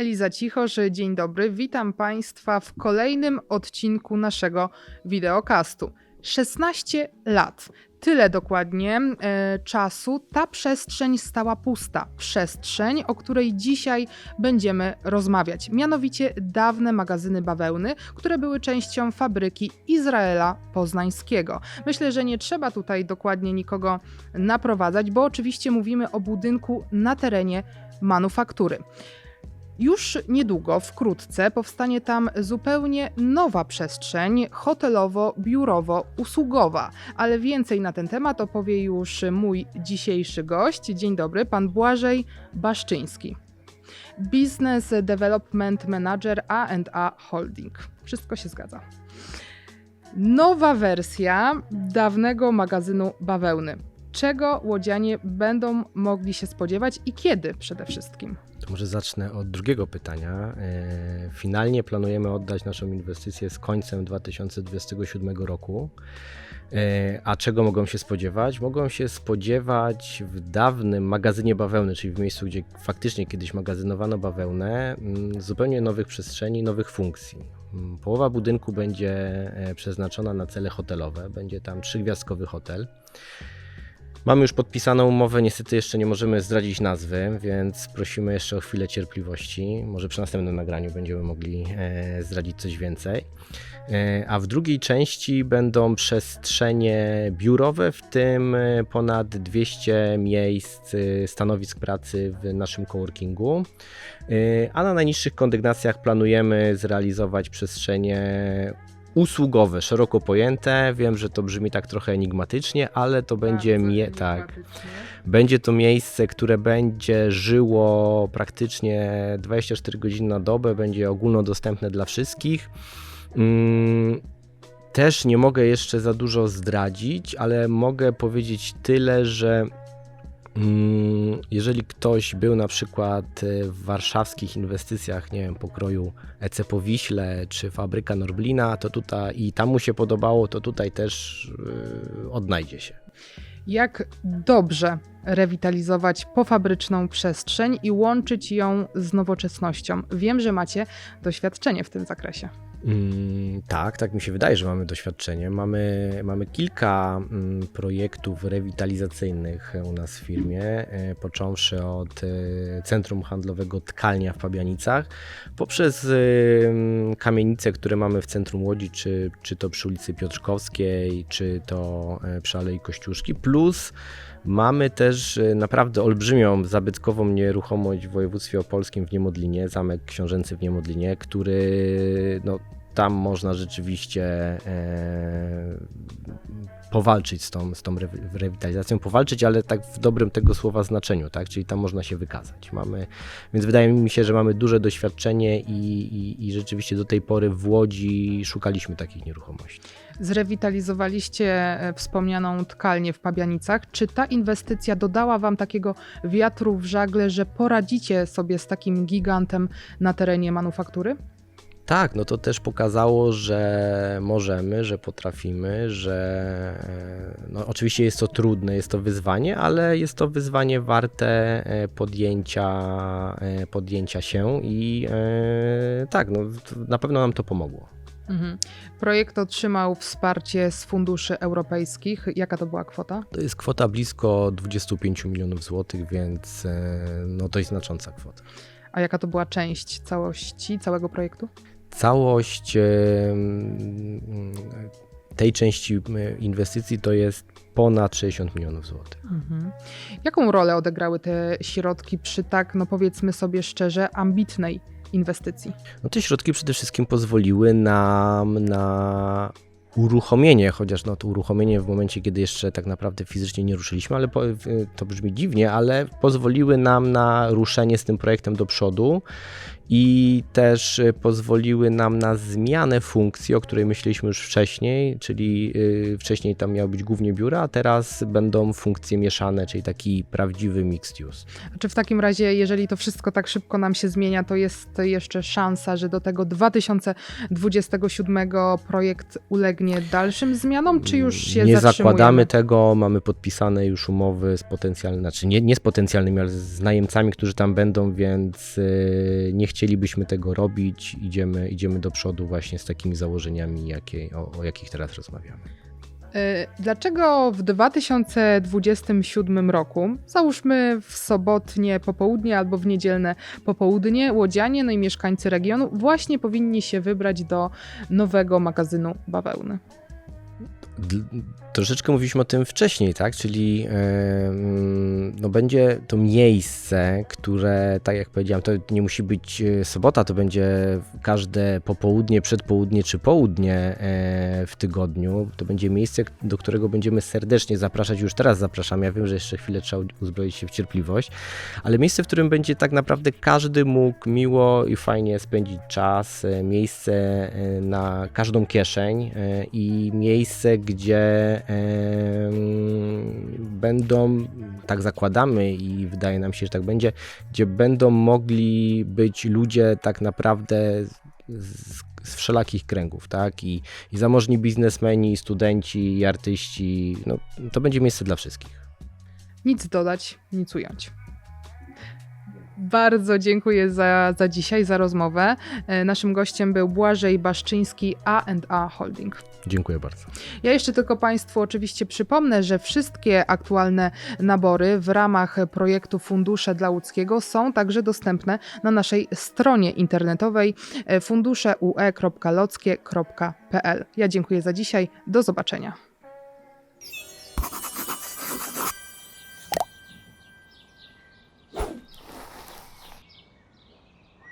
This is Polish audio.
Eliza Cichosz, dzień dobry. Witam Państwa w kolejnym odcinku naszego wideokastu. 16 lat. Tyle dokładnie e, czasu ta przestrzeń stała pusta. Przestrzeń, o której dzisiaj będziemy rozmawiać. Mianowicie dawne magazyny bawełny, które były częścią fabryki Izraela Poznańskiego. Myślę, że nie trzeba tutaj dokładnie nikogo naprowadzać, bo oczywiście mówimy o budynku na terenie manufaktury. Już niedługo, wkrótce, powstanie tam zupełnie nowa przestrzeń hotelowo-biurowo-usługowa, ale więcej na ten temat opowie już mój dzisiejszy gość. Dzień dobry, pan Błażej Baszczyński. Business Development Manager A&A Holding. Wszystko się zgadza. Nowa wersja dawnego magazynu bawełny. Czego łodzianie będą mogli się spodziewać i kiedy przede wszystkim? To może zacznę od drugiego pytania. E, finalnie planujemy oddać naszą inwestycję z końcem 2027 roku. E, a czego mogą się spodziewać? Mogą się spodziewać w dawnym magazynie bawełny, czyli w miejscu, gdzie faktycznie kiedyś magazynowano bawełnę, mm, zupełnie nowych przestrzeni, nowych funkcji. Mm, połowa budynku będzie e, przeznaczona na cele hotelowe, będzie tam trzygwiazdkowy hotel. Mamy już podpisaną umowę, niestety jeszcze nie możemy zdradzić nazwy, więc prosimy jeszcze o chwilę cierpliwości. Może przy następnym nagraniu będziemy mogli e, zdradzić coś więcej. E, a w drugiej części będą przestrzenie biurowe, w tym e, ponad 200 miejsc stanowisk pracy w naszym coworkingu. A na najniższych kondygnacjach planujemy zrealizować przestrzenie usługowe, szeroko pojęte. Wiem, że to brzmi tak trochę enigmatycznie, ale to będzie mie- tak. Będzie to miejsce, które będzie żyło praktycznie 24 godziny na dobę, będzie ogólnodostępne dla wszystkich. Mm, też nie mogę jeszcze za dużo zdradzić, ale mogę powiedzieć tyle, że jeżeli ktoś był na przykład e, w warszawskich inwestycjach, nie wiem, pokroju EC Powiśle czy fabryka Norblina, to tutaj i tam mu się podobało, to tutaj też yy, odnajdzie się. Jak dobrze rewitalizować pofabryczną przestrzeń i łączyć ją z nowoczesnością? Wiem, że macie doświadczenie w tym zakresie. Mm, tak, tak mi się wydaje, że mamy doświadczenie. Mamy, mamy kilka mm, projektów rewitalizacyjnych u nas w firmie, e, począwszy od e, Centrum Handlowego Tkalnia w Pabianicach, poprzez e, mm, kamienice, które mamy w centrum Łodzi, czy, czy to przy ulicy Piotrkowskiej, czy to przy Alei Kościuszki, plus Mamy też naprawdę olbrzymią zabytkową nieruchomość w województwie opolskim w Niemodlinie, zamek książęcy w Niemodlinie, który no, tam można rzeczywiście e, powalczyć z tą, z tą rewitalizacją, powalczyć, ale tak w dobrym tego słowa znaczeniu, tak? czyli tam można się wykazać. Mamy, więc wydaje mi się, że mamy duże doświadczenie i, i, i rzeczywiście do tej pory w Łodzi szukaliśmy takich nieruchomości. Zrewitalizowaliście e, wspomnianą tkalnię w Pabianicach. Czy ta inwestycja dodała Wam takiego wiatru w żagle, że poradzicie sobie z takim gigantem na terenie manufaktury? Tak, no to też pokazało, że możemy, że potrafimy, że e, no oczywiście jest to trudne, jest to wyzwanie, ale jest to wyzwanie warte e, podjęcia, e, podjęcia się i tak, no na pewno nam to pomogło. Mhm. Projekt otrzymał wsparcie z funduszy europejskich. Jaka to była kwota? To jest kwota blisko 25 milionów złotych, więc no to jest znacząca kwota. A jaka to była część całości, całego projektu? Całość tej części inwestycji to jest ponad 60 milionów złotych. Mhm. Jaką rolę odegrały te środki przy tak, no powiedzmy sobie szczerze, ambitnej inwestycji? No te środki przede wszystkim pozwoliły nam na uruchomienie, chociaż no to uruchomienie w momencie, kiedy jeszcze tak naprawdę fizycznie nie ruszyliśmy, ale po, to brzmi dziwnie, ale pozwoliły nam na ruszenie z tym projektem do przodu i też y, pozwoliły nam na zmianę funkcji, o której myśleliśmy już wcześniej, czyli y, wcześniej tam miały być głównie biura, a teraz będą funkcje mieszane, czyli taki prawdziwy mixed use. A czy w takim razie, jeżeli to wszystko tak szybko nam się zmienia, to jest jeszcze szansa, że do tego 2027 projekt ulegnie dalszym zmianom, czy już się Nie zakładamy tego, mamy podpisane już umowy z potencjalnymi, znaczy nie, nie z potencjalnymi, ale z najemcami, którzy tam będą, więc y, nie chcieliśmy chcielibyśmy tego robić, idziemy, idziemy do przodu właśnie z takimi założeniami, jakie, o, o jakich teraz rozmawiamy. E, Dlaczego w 2027 roku, załóżmy w sobotnie popołudnie albo w niedzielne popołudnie, łodzianie, no i mieszkańcy regionu właśnie powinni się wybrać do nowego magazynu bawełny? Troszeczkę mówiliśmy o tym wcześniej, tak? Czyli no będzie to miejsce, które, tak jak powiedziałem, to nie musi być e, sobota, to będzie każde popołudnie, przedpołudnie czy południe e, w tygodniu. To będzie miejsce, do którego będziemy serdecznie zapraszać. Już teraz zapraszam. Ja wiem, że jeszcze chwilę trzeba uzbroić się w cierpliwość, ale miejsce, w którym będzie tak naprawdę każdy mógł miło i fajnie spędzić czas, e, miejsce na każdą kieszeń i miejsce, gdzie em, będą, tak zakładamy i wydaje nam się, że tak będzie, gdzie będą mogli być ludzie tak naprawdę z, z wszelakich kręgów, tak? I, I zamożni biznesmeni, i studenci, i artyści. No, to będzie miejsce dla wszystkich. Nic dodać, nic ująć. Bardzo dziękuję za, za dzisiaj, za rozmowę. E, Naszym gościem był Błażej Baszczyński, A&A Holding. Dziękuję bardzo. Ja jeszcze tylko Państwu oczywiście przypomnę, że wszystkie aktualne nabory w ramach projektu Fundusze dla Łódzkiego są także dostępne na naszej stronie internetowej e, funduszeue.lockie.pl. Ja dziękuję za dzisiaj. Do zobaczenia.